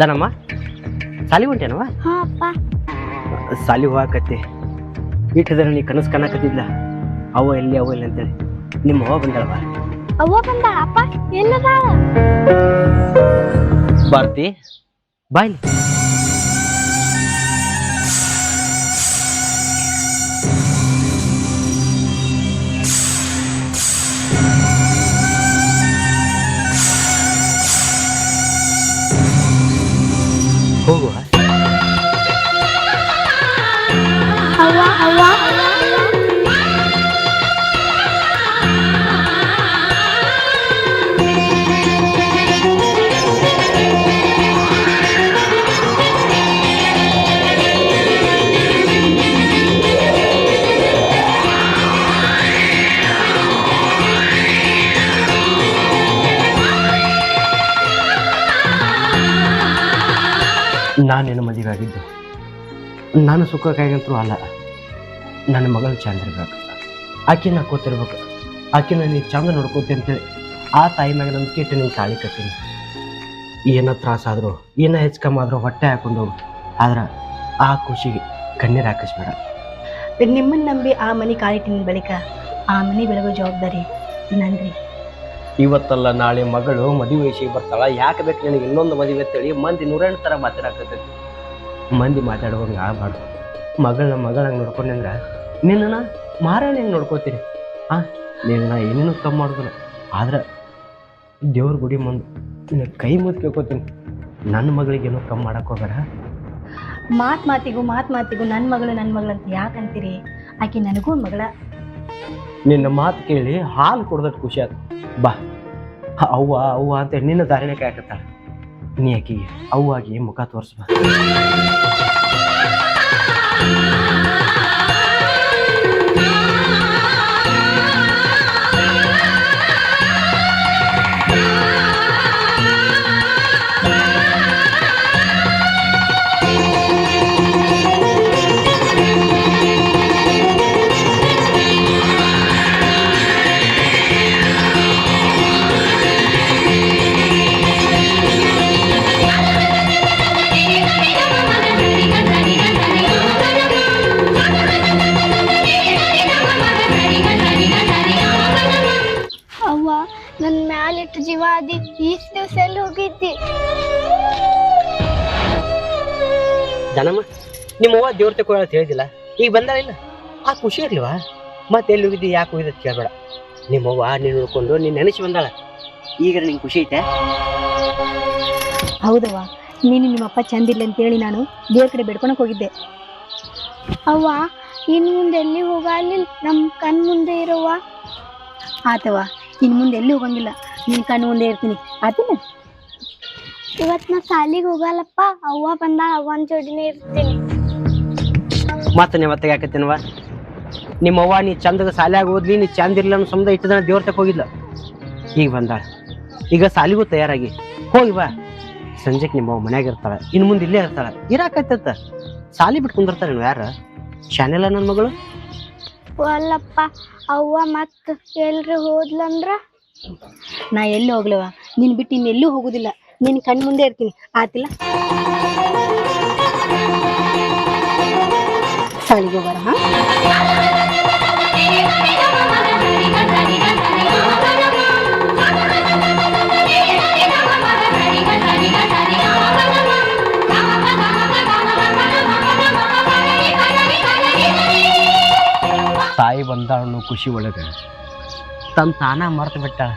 ದನಮ್ಮ? ಸಾಲಿ ಹೊಂಟೇನವ ಹಾ ಅಪ್ಪ. ಸಾಲಿ ಹೋಗಾಕತ್ತಿ ಇಟ್ಟಿದ್ರೆ ನೀ ಕನಸು ಕಾಣಕತ್ತಿದ್ಲ. ಅವ ಎಲ್ಲಿ ಅವ ಎಲ್ಲಿ ಅಂತೇಳಿ. ನಿಮ್ಮ ಅವ್ವ ಬಂದಳವ ಅವ್ವ ಬಂದ ಅಪ್ಪ. ಎಲ್ಲದಾಳ? ಭಾರತಿ ಬಾಯ್ಲಿ ಹೋಗುವ? ಅವ್ವ ನಿನ್ನ ಮದುವೆ ಆಗಿದ್ದು ನಾನು ಸುಖಕ್ಕಾಗಂತೂ ಅಲ್ಲ. ನನ್ನ ಮಗಳು ಚಂದ ಆಕೆ ನಾ ಕೂತಿರ್ಬೇಕು. ಆಕಿನ ನೀ ಚಂದ ನೋಡ್ಕೋತೀನಿ ಅಂತೇಳಿ ಆ ತಾಯಿ ಮ್ಯಾಗ ನನ್ನ ಕೆಟ್ಟು ನೀನು ತಾಳಿ ಕಟ್ಟಿನಿ. ಏನೋ ತ್ರಾಸಾದರೂ ಏನೋ ಹೆಚ್ಚು ಕಮ್ಮಿ ಆದರೂ ಹೊಟ್ಟೆ ಹಾಕೊಂಡು ಹೋಗು. ಆದ್ರೆ ಆ ಖುಷಿಗೆ ಕಣ್ಣೀರು ಹಾಕಿಸ್ಬೇಡ. ನಿಮ್ಮನ್ನು ನಂಬಿ ಆ ಮನೆ ಕಾಲಿಟ್ಟಿನ ಬಳಿಕ ಆ ಮನೆ ಬೆಳಗೋ ಜವಾಬ್ದಾರಿ ನಂದ್ರಿ ಇವತ್ತಲ್ಲ ನಾಳೆ ಮಗಳು ಮದುವೆ ವಯಸ್ಸಿಗೆ ಬರ್ತಾಳ. ಯಾಕೆ ಬೇಕು ನಿನಗೆ ಇನ್ನೊಂದು ಮದುವೆ ಅಂತೇಳಿ ಮಂದಿ ನೂರೆಂಟು ಥರ ಮಾತಾಡಕತ್ತೈತಿ ಮಂದಿ ಮಾತಾಡುವಂಗೆ ಆಗಬಾರ್ದು. ಮಗಳನ್ನ ಮಗಳಂಗೆ ನೋಡ್ಕೊಂಡೆ ಅಂದ್ರೆ ನಿನ್ನ ಮಾರಾಯಣ ಹೆಂಗೆ ನೋಡ್ಕೋತೀರಿ ಆ ನಿನ್ನ ಏನೇನು ಕಮ್ಮಿ ಮಾಡೋದಿಲ್ಲ. ಆದ್ರೆ ದೇವ್ರ ಗುಡಿ ಮುಂದೆ ನಿನ್ನ ಕೈ ಮುದ್ದು ಕೇಳ್ಕೊತೀನಿ. ನನ್ನ ಮಗಳಿಗೇನು ಕಮ್ಮಿ ಮಾಡಕ್ಕೆ ಹೋಗಬೇಡ. ಮಾತ್ ಮಾತಿಗೂ ಮಾತ್ ಮಾತಿಗೂ ನನ್ನ ಮಗಳು ನನ್ನ ಮಗಳು ಅಂತ ಯಾಕಂತೀರಿ ಆಕೆ ನನಗೂ ಮಗಳ. ನಿನ್ನ ಮಾತು ಕೇಳಿ ಹಾಲು ಕೊಡ್ದಟ್ಟು ಖುಷಿ ಆಯ್ತು ಬಾ. ಅವ್ವ ಅವ್ವ ಅಂತ ನಿನ್ನ ದಾರಿನೇ ಕಾಯಕತ್ತಾಳ. ನೀ ಆಕಿಗೆ ಅವ್ವಾಗಿ ಮುಖ ತೋರಿಸ್ಬಾ. ದೇವ್ರ ತಗೊಳ್ಳ ಅಂತ ಹೇಳಿದಿಲ್ಲ? ಈಗ ಬಂದಾಳ ಇಲ್ಲ? ಆ ಖುಷಿ ಇರ್ಲಿವಾ? ಮತ್ತೆ ಎಲ್ಲಿ ಹೋಗಿದ್ದಿ, ಯಾಕೆ ಹೋಗಿದ್ದ ಕೇಳಬೇಡ. ನಿಮ್ಮ ಅವ್ವ ನೀನು ನೋಡ್ಕೊಂಡು ನೀನು ನೆನೆಸಿ ಬಂದಾಳ. ಈಗ ನಿಂಗೆ ಖುಷಿ ಐತೆ? ಹೌದವ್ವ. ನೀನು ನಿಮ್ಮಪ್ಪ ಚಂದಿಲ್ಲ ಅಂತೇಳಿ ನಾನು ದೇವ್ರ ಕಡೆ ಬೇಡ್ಕೊಳಕ್ ಹೋಗಿದ್ದೆ. ಅವ್ವ, ಇನ್ ಮುಂದೆ ಎಲ್ಲಿ ಹೋಗಲಿಲ್ಲ ನಮ್ ಕಣ್ ಮುಂದೆ ಇರೋವ್ವ. ಆತವ ಇನ್ ಮುಂದೆ ಎಲ್ಲಿ ಹೋಗಂಗಿಲ್ಲ. ನಿನ್ ಕಣ್ಣು ಮುಂದೆ ಇರ್ತೀನಿ. ಆತಿನ? ಇವತ್ ನಾ ಸಾಲಿಗೆ ಹೋಗಲ್ಲಪ್ಪ. ಅವ್ವ ಬಂದ ಅವ್ವನ್ ಜೋಡಿನೇ ಇರ್ತೀನಿ. ಮತ್ತೆ ನೀವು ಅತ್ತಾಗ ಹಾಕತ್ತೀನವ ನಿಮ್ಮ ಅವ್ವ ನೀ ಚಂದಗ ಸಾಲ್ಯಾಗ ಓದ್ಲಿ ನೀ ಚಂದ ಇರ್ಲಿಲ್ಲ ಅನ್ನೋ ಸಮುದ ಇಟ್ಟು ದಿನ ದೇವ್ರ ತಕ್ಕ ಹೋಗಿಲ್ಲ ಈಗ ಬಂದಾಳ. ಈಗ ಸಾಲಿಗೂ ತಯಾರಾಗಿ. ಹೋಗಿ ಬಾ. ಸಂಜೆಗೆ ನಿಮ್ಮ ಮನ್ಯಾಗ ಇರ್ತಾಳ. ಇನ್ನು ಮುಂದೆ ಇಲ್ಲೇ ಇರ್ತಾಳ. ಇರಾಕತ್ತ ಸಾಲಿ ಬಿಟ್ಟು ಕುಂದಿರ್ತಾರೆ ನೀವು ಯಾರ? ಶಾನೆಲ್ಲ ನನ್ನ ಮಗಳು? ಅಲ್ಲಪ್ಪ ಅವ್ವ ಮತ್ತೆ ಎಲ್ರಿ ಹೋದ್ಲಂದ್ರ ನಾ ಎಲ್ಲಿ ಹೋಗ್ಲವ ನೀನ್ ಬಿಟ್ಟು ಇನ್ನೆಲ್ಲೂ ಹೋಗುದಿಲ್ಲ. ನಿನ್ ಕಣ್ ಮುಂದೆ ಇರ್ತೀನಿ. ಆತಿಲ್ಲ? ಸಾಲಿಗೆ ಹೋಗಾರ ತಾಯಿ ಬಂದಾಳ ಖುಷಿ ಒಳಗೆ ತನ್ನ ತಾನ ಮರ್ತು ಬಿಟ್ಟಾಳ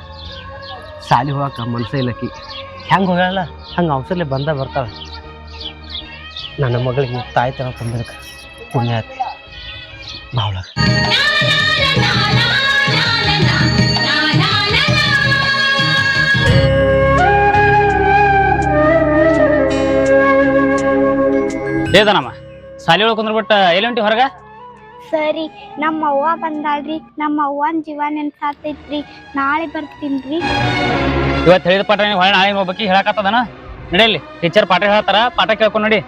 ಸಾಲಿ ಹೋಗಕ್ಕೆ ಮನಸ್ಸೇ ಇಲ್ಲಕಿ. ಹೆಂಗೆ ಹೋಗಲ್ಲ ಹಂಗೆ ಅವಸರಲೆ ಬಂದ ಬರ್ತಾಳೆ. ನನ್ನ ಮಗಳಿಗೆ ತಾಯಿ ತನ ತಂದಿರಕ್ಕೆ ಆತಿ ಭಾಳ ಏದನಮ್ಮ ಸಾಲಿ ಒಳಗೆ ಕುಂದ್ರಬಿಟ್ಟ ಎಲ್ಲಿ ಹೊಂಟಿ ಹೊರಗ? ಸರಿ ನಮ್ಮ ಅವ್ವ ಬಂದಾಳ್ರಿ. ನಮ್ಮ ಅವ್ವನ್ ಜೀವ ನೆನ್ಸಾತೈತ್ರಿ. ನಾಳೆ ಬರ್ತೀನ್ರಿ. ಇವತ್ತು ಹೇಳಿದ ಪಾಠ ನೀವು ಹೊಳೆ ನಾಳೆ ಹೋಗ್ಬೇಕು ಹೇಳಕತ್ತದನ? ನಡೆಯಲ್ಲಿ ಟೀಚರ್ ಪಾಠ ಹೇಳ್ತಾರ ಪಾಠ ಕೇಳ್ಕೊಂಡು ನೋಡಿ.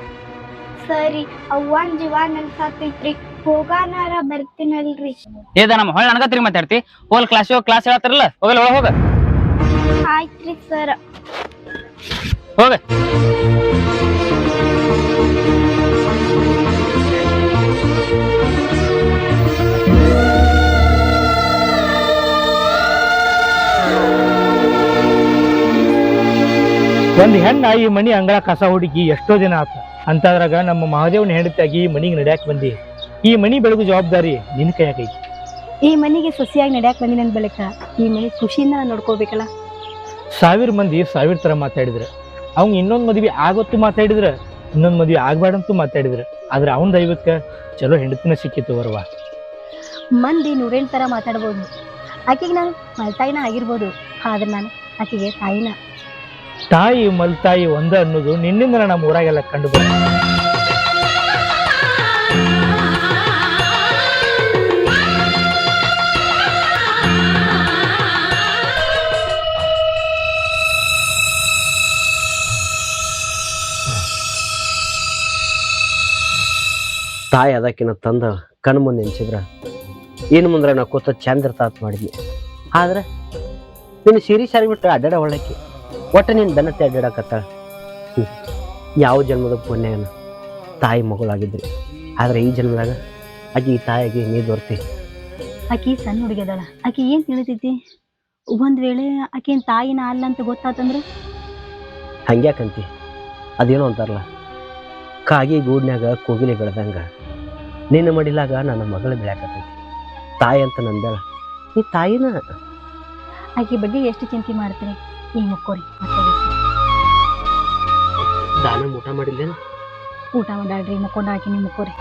ಸರಿ. ಅವ್ವನ್ ಜೀವ ನೆನ್ಸಾತೈತ್ರಿ ಹೋಗಾನಾರ ಬರ್ತೀನಲ್ರಿ. ಏದನಮ್ಮ ಹೊಳೆ ನನಗ ತಿರುಗಿ ಮಾತಾಡ್ತಿ. ಹೋಲ್ ಕ್ಲಾಸ್ ಕ್ಲಾಸ್ ಹೇಳತ್ತಿರಲ್ಲ ಹೋಗಲ್ಲ ಒಳಗೆ ಹೋಗ. ಆಯ್ತ್ರಿ ಸರ್. ಹೋಗ. ಒಂದು ಹೆಣ್ಣ ಈ ಮನಿ ಅಂಗಳ ಕಸ ಹುಡುಕಿ ಎಷ್ಟೋ ದಿನ ಆತ. ಅಂತದ್ರಾಗ ನಮ್ಮ ಮಹಾದೇವನ ಹೆಂಡತಿಯಾಗಿ ಈ ಮನಿಗೆ ನಡ್ಯಾಕ್ ಬಂದಿ. ಈ ಮನಿ ಬೆಳಗು ಜವಾಬ್ದಾರಿ ನಿನ್ನ ಕೈಯಾಗೈತಿ ಈ ಮನೆಗೆ ಸೊಸೆಯಾಗಿ ನಡ್ಯಾಕ್ ಬಂದಿನ ಬಳಿಕ. ಈ ಮನೆ ಖುಷಿಯಿಂದ ನಾನು ನೋಡ್ಕೋಬೇಕಲ್ಲ? ಸಾವಿರ ಮಂದಿ ಸಾವಿರ ತರ ಮಾತಾಡಿದ್ರ. ಅವ್ನ್ ಇನ್ನೊಂದ್ ಮದ್ವಿ ಆಗೊತ್ತು ಮಾತಾಡಿದ್ರ ಇನ್ನೊಂದ್ ಮದ್ವಿ ಆಗ್ಬಾರ್ದಂತೂ ಮಾತಾಡಿದ್ರ. ಆದ್ರೆ ಅವನ್ ದೈವಕ್ಕ ಚಲೋ ಹೆಂಡತಿನ ಸಿಕ್ಕಿತ್ತು ಬರುವ ಮಂದಿ ನೂರೆಂಟು ತರ ಮಾತಾಡ್ಬೋದು. ಆಕೆಗೆ ನಾನು ಮಲ್ತಾಯಿನ ಆಗಿರ್ಬೋದು. ಆದ್ರೆ ನಾನು ಆಕೆಗೆ ತಾಯಿನ ತಾಯಿ ಮಲ್ತಾಯಿ ಒಂದ ಅನ್ನೋದು ನಿನ್ನಿಂದ ನಮ್ಮ ಊರಾಗೆಲ್ಲ ಕಂಡು ಬಂದ ತಾಯಿ ಅದಕ್ಕಿನ ತಂದ ಕಣ್ಣು ಮುಂದೆ ನೆನ್ಸಿದ್ರ. ಏನು ಮುಂದ್ರೆ ನಾ ಕೂತ ಚಂದ ಇರ್ತಾತ್ ಮಾಡಿದ್ವಿ ಆದ್ರೆ ನಿನ್ನ ಸಿರಿ ಸಾರಿ ಬಿಟ್ಟು ಅಡ್ಡಾಡ ಒಳ್ಳಕ್ಕೆ ಒಟ್ಟು ನೀನು ದನತೆ ಅಡ್ಡಾಡಕತ್ತಾಳ ಹ್ಮ್. ಯಾವ ಜನ್ಮದ ಪುಣ್ಯನ ತಾಯಿ ಮಗಳಾಗಿದ್ರಿ. ಆದರೆ ಈ ಜನ್ಮದಾಗ ಆಕಿ ಈ ತಾಯಿಗೆ ನೀ ದೊರ್ತಿ. ಆಕಿ ಸಣ್ಣ ಹುಡುಗಿಯದಲ್ಲ ಅದಾಳ. ಆಕಿ ಏನು ತಿಳಿತೈತಿ? ಒಂದು ವೇಳೆ ಆಕಿನ ತಾಯಿನ ಅಲ್ಲ ಅಂತ ಗೊತ್ತಾತಂದ್ರೆ? ಹಂಗ್ಯಾಕಂತಿ? ಅದೇನೋ ಅಂತಾರಲ್ಲ. ಕಾಗಿ ಗೂಡ್ನ್ಯಾಗ ಕೋಗಿಲೆ ಬೆಳೆದಂಗ. ನಿನ್ನ ಮಡಿಲಾಗ ನನ್ನ ಮಗಳು ಬೆಳೆಯಕತ್ತೈತಿ. ತಾಯಿ ಅಂತ ನಂದೇಳ ಈ ತಾಯಿನ? ಆಕೆ ಬಗ್ಗೆ ಎಷ್ಟು ಚಿಂತೆ ಮಾಡ್ತೀರಿ? ಈ ಮುಕ್ಕೋರಿ ದಾನ ಊಟ ಮಾಡಿಲ್ಲೇನು ಊಟ ಮಾಡಾಡ್ರಿ ಮುಕ್ಕೊಂಡು ಹಾಕಿ ನೀವು ಮುಕ್ಕೋರಿ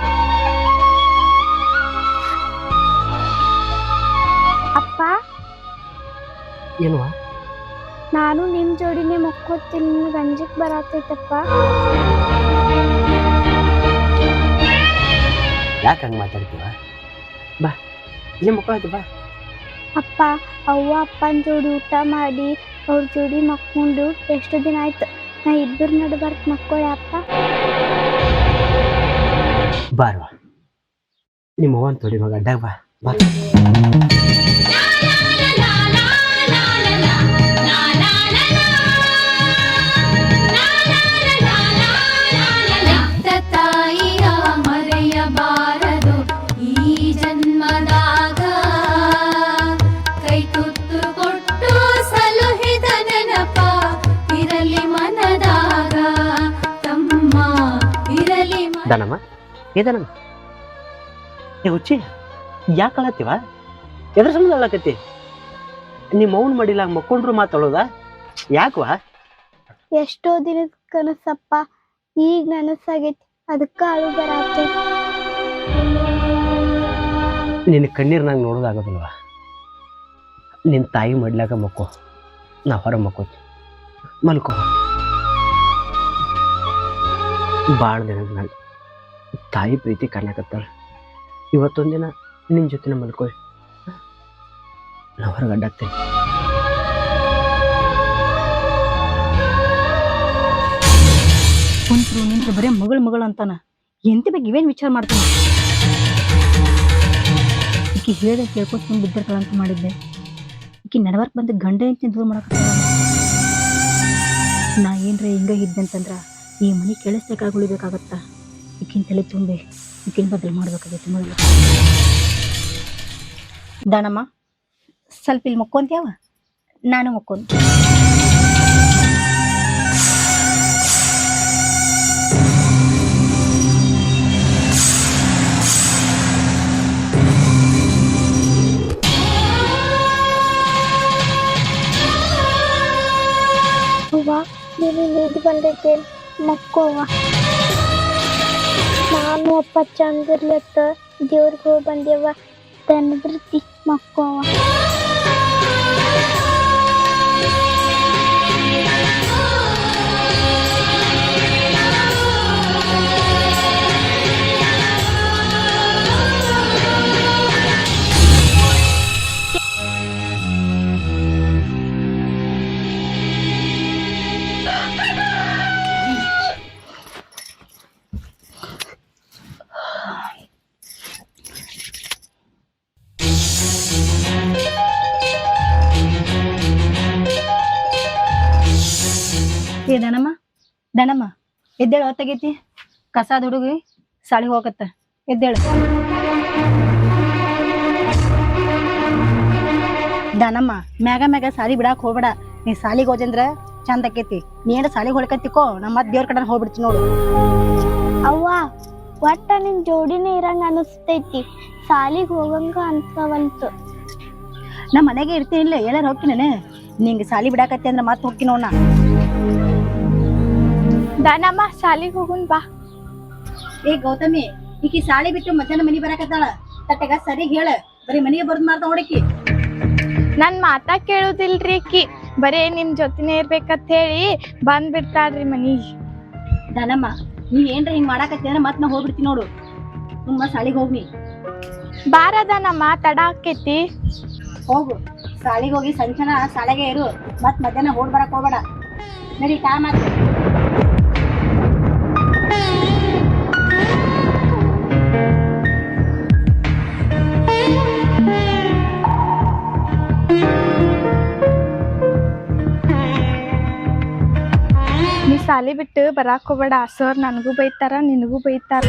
ಅಪ್ಪ? ಏನುವ ನಾನು ನಿಮ್ಮ ಜೋಡಿನೇ ಮಕ್ಕೋತೀನಿ ನನಗೆ ಅಂಜಿಕ್ ಬರತೈತಪ್ಪ. ಯಾಕೆ ಹಂಗೆ ಮಾತಾಡ್ತೀವ? ಬಾ ಇಲ್ಲಿ ಮಕ್ಕಳಾಯ್ತು ಬಾ. ಅಪ್ಪ ಅವ್ವ ಅಪ್ಪನ ಜೋಡಿ ಊಟ ಮಾಡಿ ಅವ್ರ ಜೋಡಿ ಮಕ್ಕೊಂಡು ಎಷ್ಟು ದಿನ ಆಯ್ತು. ನಾ ಇಬ್ಬರು ನಡ್ಬಾರ್ದು ಮಕ್ಕೊಳ್ಳಿ ಅಪ್ಪ. ಬಾರ್ವಾ. ನಿಮ್ಮ ಅವ್ವನ್ ತೊಡಿ ಮಗ ಅಡ್ಡಾಗ ಬಾ. ಬಾ. ಏದನಮ್ಮ ಏ ಹುಚ್ಚಿ ಯಾಕೆ ಅಳತ್ತೀವ? ಎದ್ರ ಸಂಬಂಧ ಅಳಕತ್ತಿ? ನಿಮ್ಮ ಮೌನ್ ಮಾಡಿಲ್ಲ ಮಕ್ಕೊಂಡ್ರು ಮಾತಾಡೋದ ಯಾಕವಾ? ಎಷ್ಟೋ ದಿನದ ಕನಸಪ್ಪ ಈಗ ನನಸಾಗೈತಿ ಅದಕ್ಕ ಅಳು ಬರತೈತಿ ನಿನ್ನ ಕಣ್ಣೀರ್ ನಂಗೆ ನೋಡೋದಾಗೋದಿಲ್ವ? ನಿನ್ನ ತಾಯಿ ಮಾಡ್ಲಾಗ ಮಕ್ಕೋ ನಾ ಹೊರ ಮಕ್ಕೋತಿ ಮಲ್ಕೋ. ಭಾಳ ದಿನ ಮ್ಯಾಗ ತಾಯಿ ಪ್ರೀತಿ ಕಾಣಕತ್ತಾಳ ಇವತ್ತೊಂದಿನ ನಿನ್ನ ಜೊತೆ ಮಲ್ಕೊಳ್ಳಿ ನಾ ಹೊರಗೆ ಅಡ್ಡಾಗ್ತೇನೆ ಕುಂತ್ರು ನಿಂತ್ರು ಬರೇ ಮಗಳು ಮಗಳು ಅಂತಾನ. ಎಂತ ಬಗ್ಗೆ ಇವೇನು ವಿಚಾರ ಮಾಡ್ತಾನೆ? ಈಕಿ ಹೇಳ್ದೆ ಕೇಳ್ಕೊತ ಸುಮ್ಮನೆ ಬಿದ್ದಿರ್ತಾಳಂತ ಮಾಡಿದ್ದೆ. ಈಕಿ ನಡವರ್ಕ್ ಬಂದ ಗಂಡ ಅಂತ ದೂರ ಮಾಡಕ ನಾ ಏನ್ರ ಹಿಂಗ ಇದ್ದೆ ಅಂತಂದ್ರ ಈ ಮನೆ ಕೇಳಿಸ್ಬೇಕಾಗಿ ಉಳಿಬೇಕಾಗತ್ತ? ಈಕಿನ ತಲೆ ತುಂಬಿ ಈಕಿನ ಬದಲು ಮಾಡ್ಬೇಕಾಗೈತಿ ಮೊದಲು ದಾನಮ್ಮ ಸ್ವಲ್ಪ ಇಲ್ಲಿ ಮುಕ್ಕೊಂತ್ಯಾವ ನಾನು ಮುಕ್ಕೊಂತ ಅವ್ವ ನೀನು ನಿದ್ದು ಬಂದೈತೆ ಮಕ್ಕೋವ ನಾನು ಅಪ್ಪ ಚಂದಿರ್ಲತ್ತ ದೇವ್ರಿಗೆ ಹೋಗಿ ಬಂದೇವ ತನ್ನ ಬೃತ್ತಿ ಮಕ್ಕೋವ. ದಾನಮ್ಮ? ದನಮ್ಮ ಎದ್ದೇಳು ಹೊತ್ತಾಗೈತಿ? ಕಸಾದ ಹುಡುಗಿ ಸಾಳಿ ಹೋಗತ್ತ ಎದ್ದೇಳು. ದನಮ್ಮ ಮ್ಯಾಗ ಮ್ಯಾಗ ಸಾಲಿ ಬಿಡಾಕ್ ಹೋಗ್ಬೇಡ. ನೀ ಸಾಲಿಗೆ ಹೋದಂದ್ರ ಚಂದ ಆಕೈತಿ. ನೀ ಏನ ಸಾಲಿಗೆ ಹೊಳ್ಕತ್ತಿಕೋ ನಮ್ಮ ಮತ್ ದೇವ್ರ ಕಡೆ ಹೋಗ್ಬಿಡ್ತಿ ನೋಡು. ಅವ್ವ ಒಟ್ಟ ನಿನ್ ಜೋಡಿನೇ ಇರಂಗ ಅನಿಸ್ತೈತಿ. ಸಾಲಿಗೆ ಹೋಗಂಗ ಅನ್ಸವಂತ ನಮ್ಮ ಮನೆಗೆ ಇರ್ತೀನಿ ಇಲ್ಲ ಎಲ್ಲಾರು ಹೋಗ್ತೀನಿ ನಿಂಗೆ ಸಾಲಿ ಬಿಡಾಕತ್ತಿ ಅಂದ್ರೆ ಮತ್ತೆ ಹೋಗ್ತೀನಿ ನೋಡ ದಾನಮ್ಮ ಶಾಲೆಗೆ ಹೋಗುನ್ ಬಾ. ಏ ಗೌತಮಿ ಈಕಿ ಸಾಲಿ ಬಿಟ್ಟು ಮಧ್ಯಾಹ್ನ ಮನಿ ಬರಕತ್ತಾಳ. ತಟ್ಟಗ ಸರಿ ಹೇಳ. ಬರೀ ಮನಿಗೆ ಬರ್ದ್ ಮಾಡ್ತಾ ಹೊಡಕಿ ನನ್ ಮಾತಾ ಕೇಳುದಿಲ್ರಿ ಈಕಿ. ಬರೇ ನಿಮ್ ಜೊತೆನೇ ಇರ್ಬೇಕಂತ ಹೇಳಿ ಬಂದ್ ಬಿಡ್ತಾಳ್ರಿ ಮನಿಗೆ ದನಮ್ಮ ನೀ ಏನ್ರ ಹಿಂಗ್ ಮಾಡಾಕತ್ತಿ ಅಂದ್ರ ಮತ್ ನಾ ಹೋಗ್ಬಿಡ್ತೀನಿ ನೋಡು. ತುಂಬ ಸಾಲಿಗೆ ಹೋಗ್ನಿ ಬಾರದನಮ್ಮ ತಡ ಆಕೈತಿ ಹೋಗು. ಸಾಲಿಗೆ ಹೋಗಿ ಸಂಚನ ಶಾಲೆಗೆ ಇರು. ಮತ್ ಮಧ್ಯಾಹ್ನ ಓಡ್ ಬರಕ್ ಹೋಗ್ಬೇಡ. ನಡಿ ಟೈಮ್ ಆಯ್ತು ನೀ ಬಿಟ್ಟು ಬರಾಕ್ ಹೋಗ್ಬೇಡ. ಸರ್ ನನಗೂ ಬೈತಾರ ನಿನಗೂ ಬೈತಾರ.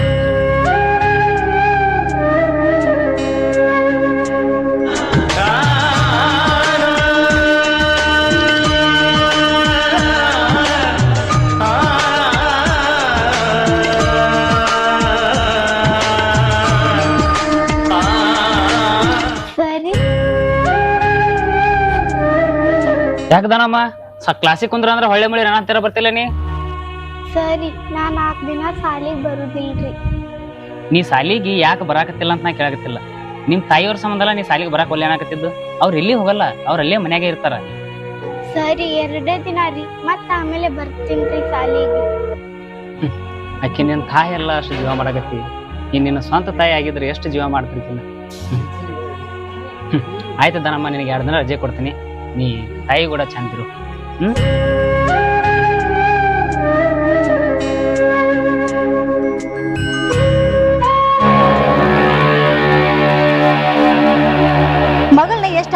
ಸರಿ. ಯಾಕದನಮ್ಮ ಸ ಕ್ಲಾಸಿಗೆ ಕುಂದ್ರ ಅಂದ್ರೆ ಹೊಳ್ಳೆ ಮಳಿ ನನ್ನ ಬರ್ತಿಲ್ಲ ನೀ? ಸರಿ ನಾ ನಾಲ್ಕು ದಿನ ಸಾಲಿಗೆ ಬರುದಿಲ್ರಿ. ನೀ ಸಾಲಿಗೆ ಯಾಕೆ ಬರಾಕತ್ತಿಲ್ಲ ಅಂತ ನಾ ಕೇಳಾಕತ್ತಿಲ್ಲ. ನಿಮ್ ತಾಯಿಯವ್ರ ಸಂಬಂಧ ನೀ ಸಾಲಿಗೆ ಬರಾಕ್ ಒಲ್ಲೆ ಏನಾಕತ್ತಿದ್ದು? ಅವ್ರು ಇಲ್ಲಿ ಹೋಗಲ್ಲ ಅವ್ರ ಅಲ್ಲೇ ಮನ್ಯಾಗೆ ಇರ್ತಾರ. ಸರಿ ಎರಡೇ ದಿನ ರೀ ಮತ್ತೆ ಆಮೇಲೆ ಬರ್ತೀನ್ರಿ ಸಾಲಿಗೆ ಆಕೆ ನಿನ್ ತಾಯಿ ಎಲ್ಲ ಅಷ್ಟು ಜೀವ ಮಾಡಾಕತ್ತಿ. ನೀನ್ ನಿನ್ನ ಸ್ವಂತ ತಾಯಿ ಆಗಿದ್ರೆ ಎಷ್ಟು ಜೀವ ಮಾಡ್ತಿರ್ತೀನಿ? ಆಯ್ತು ದನಮ್ಮ ನಿನಗೆ ಎರಡು ದಿನ ರಜೆ ಕೊಡ್ತೀನಿ. ನೀ ತಾಯಿ ಕೂಡ ಚಂದಿರು. ಹ್ಮ್?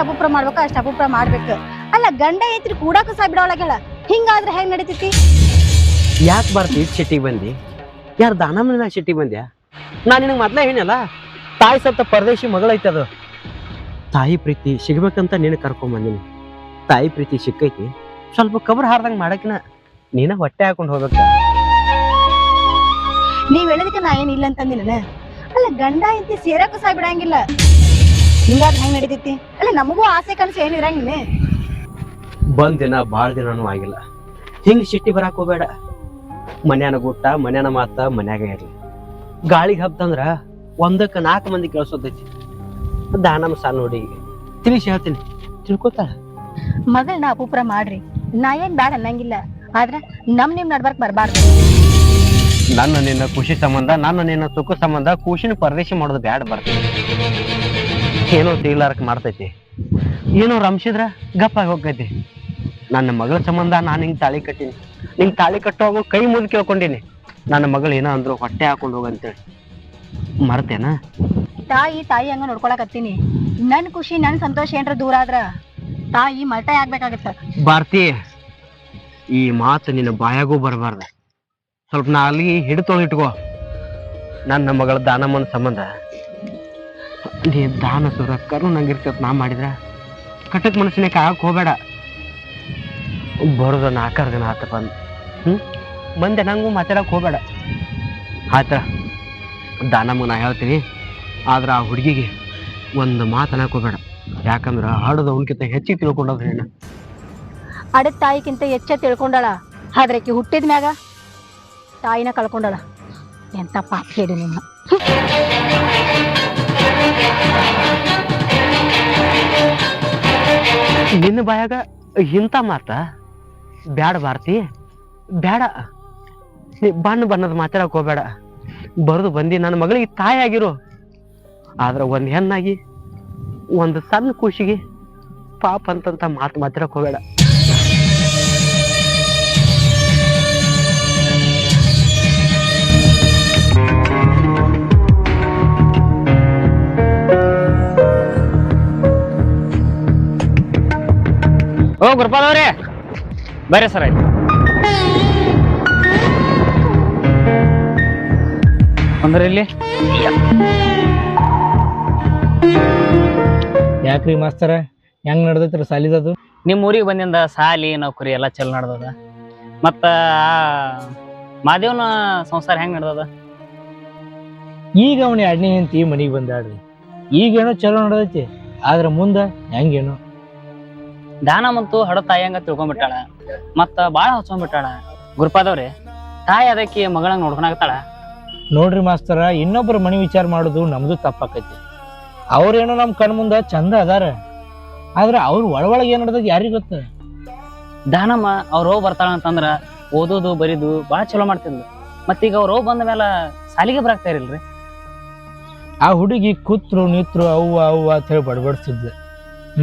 ಅಪುಪ್ರ ಮಾಡ್ಬೇಕು ಅಷ್ಟು ಅಪುಪ್ರ ಮಾಡ್ಬೇಕು. ಅಲ್ಲ ಗಂಡ ಐತ್ರಿ ಕೂಡಾಕ ಸಹ ಬಿಡೋಳಗಿಲ್ಲ ಹಿಂಗಾದ್ರೆ ಹೆಂಗ್ ನಡೀತೈತಿ? ಯಾಕೆ ಬರ್ತಿ ಸಿಟ್ಟಿಗೆ ಬಂದಿ? ಯಾರು ದಾನಮ್ಮನ ಸಿಟ್ಟಿಗೆ ಬಂದ್ಯಾ? ನಾ ನಿನಗೆ ಮೊದ್ಲೇ ಏನಲ್ಲ ತಾಯಿ ಸತ್ತ ಪರದೇಶಿ ಮಗಳೈತೆ ಅದು. ತಾಯಿ ಪ್ರೀತಿ ಸಿಗ್ಬೇಕಂತ ನೀನು ಕರ್ಕೊಂಬಂದಿನಿ ತಾಯಿ ಪ್ರೀತಿ ಸಿಕ್ಕೈತಿ. ಸ್ವಲ್ಪ ಕಬರ್ ಹಾರ್ದಂಗೆ ಮಾಡಕಿನ ನೀನ ಹೊಟ್ಟೆ ಹಾಕೊಂಡು ಹೋಗ್ಬೇಕ. ನೀವ್ ಹೇಳೋದಕ್ಕೆ ನಾ ಏನಿಲ್ಲ ಅಂತಂದಿನ ಅಂತಂದಿಲ್ಲ ಅಲ್ಲ ಗಂಡ ಐತಿ ಸೇರಕ್ಕೂ ಸಹ ಬಿಡಂಗಿಲ್ಲ. ಹಿಂಗಾದ್ರೆ ಹೆಂಗ್ ನಡಿತೈತಿ? ಅಲ್ಲ ನಮಗೂ ಆಸೆ ಕನಸು ಏನು ಇರಂಗಿಲ್ಲ ಬಂದ್ ದಿನ ಭಾಳ ದಿನನೂ ಆಗಿಲ್ಲ. ಹಿಂಗ್ ಸಿಟ್ಟಿ ಬರಾಕ್ ಹೋಗ್ಬೇಡ. ಮನ್ಯಾನ ಗುಟ್ಟ ಮನ್ಯಾನ ಮಾತ ಮನ್ಯಾಗ ಇರ್ಲಿ. ಗಾಳಿಗೆ ಹಬ್ತಂದ್ರ ಒಂದಕ್ಕೆ ನಾಲ್ಕು ಮಂದಿ ಕೇಳಿಸೋದೈತಿ. ದಾನಮ್ಮ ಸಾ ನೋಡಿ ತಿಳಿಸಿ ಹೇಳ್ತೀನಿ. ತಿಳ್ಕೊತಾಳ? ನಾ ಅಪೂಪ್ರ ಮಾಡ್ರಿ. ನಾ ಏನ್ ಬ್ಯಾಡ ಅನ್ನಂಗಿಲ್ಲ. ಆದ್ರ ನಮ್ ನಿಮ್ ನಡ್ಬರ್ಕ್ ಬರ್ಬಾರ್ದು. ನನ್ನ ನಿನ್ನ ಖುಷಿ ಸಂಬಂಧ ನನ್ನ ನಿನ್ನ ಸುಖ ಸಂಬಂಧ ಖುಷಿನ ಪರದೇಶಿ ಮಾಡೋದು ಬ್ಯಾಡ ಬರ್ತೈತಿ ಏನೋ ತಿಳಿಲಾರಕ್ ಮಾಡ್ತೈತಿ. ಏನೋ ರಂಶಿದ್ರ ಗಪ್ಪಾಗಿ ಹೋಗ್ತೈತಿ. ನನ್ನ ಮಗಳ ಸಂಬಂಧ ನಾನು ಹಿಂಗ್ ತಾಳಿ ಕಟ್ಟಿನಿ. ನಿಂಗೆ ತಾಳಿ ಕಟ್ಟೋಗು ಕೈ ಮುಗಿದು ಕೇಳ್ಕೊಂಡಿನಿ. ನನ್ನ ಮಗಳು ಏನೋ ಅಂದ್ರು ಹೊಟ್ಟೆ ಹಾಕೊಂಡು ಹೋಗಂತೇಳಿ ಮರ್ತೇನ? ತಾಯಿ ತಾಯಿ ಹಂಗ ನೋಡ್ಕೊಳಕತ್ತೀನಿ. ನನ್ ಖುಷಿ ನನ್ ಸಂತೋಷ ಏನ್ರ ದೂರ ಆದ್ರ ತಾಯಿ ಮಲ್ಟ ಆಗ್ಬೇಕಾಗತ್ತ. ಭಾರತಿ ಈ ಮಾತು ನಿನ್ನ ಬಾಯಾಗೂ ಬರಬಾರ್ದು. ಸ್ವಲ್ಪ ನಾ ಅಲ್ಲಿ ಹಿಡಿತೊಳಿಟ್ಕೋ ಇಟ್ಕೋ. ನನ್ನ ಮಗಳ ದಾನಮ್ಮನ ಸಂಬಂಧ. ನೀ ದಾನ ಸುರ ಕರು ನಾ ಮಾಡಿದ್ರ. ಕಟಕ್ ಮನಸ್ಸಿನ ಕಾಯಕ್ ಹೋಗ್ಬೇಡ. ಬರೋದು ನಾಲ್ಕಾರು ದಿನ ಆತ ಬಂದು. ಹ್ಮ್? ಬಂದೆ, ನಂಗೂ ಮಾತಾಡಕ್ ಹೋಗ್ಬೇಡ. ಆತ ದಾನಮ್ಮ ನಾ ಹೇಳ್ತೀನಿ. ಆದ್ರ ಆ ಹುಡುಗಿಗೆ ಒಂದು ಮಾತನಾಕ್ ಹೋಗಬೇಡ. ಯಾಕಂದ್ರೆ ಹಾಡೋದು ಹಾಡೋದವನ್ಕಿಂತ ಹೆಚ್ಚಿಗೆ ತಿಳ್ಕೊಂಡವ್ರು ಏನು ಅಡದ ತಾಯಿಗಿಂತ ಹೆಚ್ಚ ತಿಳ್ಕೊಂಡಾಳ. ಆದ್ರೆ ಆಕಿ ಹುಟ್ಟಿದ ಮ್ಯಾಗ ತಾಯಿನ ಕಳ್ಕೊಂಡಾಳ. ಎಂತ ಪಾಪ ಹೇಳಿ ನಿನ್ನ. ನಿನ್ನ ಬಾಯಾಗ ಇಂಥ ಮಾತ? ಬ್ಯಾಡ ಭಾರತಿ, ಬ್ಯಾಡ. ನೀ ಬಣ್ಣ ಬಣ್ಣದ ಮಾತಾಡಕ್ ಹೋಗ್ಬೇಡ. ಬರೆದು ಬಂದಿ, ನನ್ನ ಮಗಳಿಗೆ ತಾಯಿ ಆಗಿರು. ಒಂದು ಒಂದ್ ಹೆಣ್ಣಾಗಿ, ಒಂದು ಸಣ್ಣ ಖುಷಿಗೆ ಪಾಪ ಅಂತಂತ ಮಾತು ಮಾತಾಡಕ್ ಹೋಗ್ಬೇಡ. ಓ ಗುರುಪಾಲ್ ಅವರೇ. ಬರ್ರಿ ಸರ್ ಆಯ್ತು. ಅಂದ್ರೆ ಇಲ್ಲಿ? ಯಾಕ್ರಿ ಮಾಸ್ತರ? ಹೆಂಗ್ ನಡ್ದೈತ್ರಿ ಸಾಲಿದದು? ನಿಮ್ಮ ಊರಿಗೆ ಬಂದಿಂದ ಸಾಲಿ ನೌಕರಿ ಎಲ್ಲ ಚಲ್ ನಡ್ದದ. ಮತ್ತ ಆ ಮಾದೇವ್ನ ಸಂಸಾರ ಹೆಂಗ್ ನಡ್ದದ? ಈಗ ಅವನ ಎಣ್ಣೆ ಹೆಂಡತಿ ಮನೆಗೆ ಬಂದಾಡ್ರಿ ಈಗೇನೋ ಚಲೋ ನಡ್ದೈತಿ ಆದ್ರೆ ಮುಂದೆ ಹೆಂಗೇನೋ? ದಾನ ಮತ್ತು ಹಡ ತಾಯಿಯಂಗ ತಿಳ್ಕೊಂಡ್ಬಿಟ್ಟಾಳ. ಮತ್ತ ಬಾಳ ಹಚ್ಕೊಂಡ್ಬಿಟ್ಟಾಳ. ಗುರುಪಾದವ್ರಿ ತಾಯಿ ಅದಕ್ಕೆ ಮಗಳಂಗ್ ನೋಡ್ಕೊಳಕತ್ತಾಳ? ನೋಡ್ರಿ ಮಾಸ್ತರ ಇನ್ನೊಬ್ಬರ ಮನಿ ವಿಚಾರ ಮಾಡೋದು ನಮ್ದು ತಪ್ಪಾಕೈತಿ. ಅವ್ರೇನೋ ನಮ್ ಕಣ್ ಮುಂದ ಚಂದ ಅದಾರ. ಆದ್ರ ಅವ್ರ ಒಳಗೆ ಏನ್ ನಡ್ದೈತಿ ಯಾರಿಗ್ ಗೊತ್ತ? ದಾನಮ್ಮ ಅವ್ರ ಹೋಗ್ ಬರ್ತಾಳ ಅಂತಂದ್ರ ಓದೋದು ಬರೀದು ಬಾಳ ಚಲೋ ಮಾಡ್ತಿದ್ಲು. ಮತ್ತೀಗ ಅವ್ರ ಹೋಗ್ ಬಂದ ಮೇಲೆ ಸಾಲಿಗೆ ಬರಾಕ್ತಾ ಇರಲ್ರಿ ಆ ಹುಡುಗಿ ಕೂತ್ರು ನಿತ್ರು ಅವ್ವ ಅವ್ವ ಅಂತ ಹೇಳಿ ಬಡಬಡಿಸಿದ್ಲು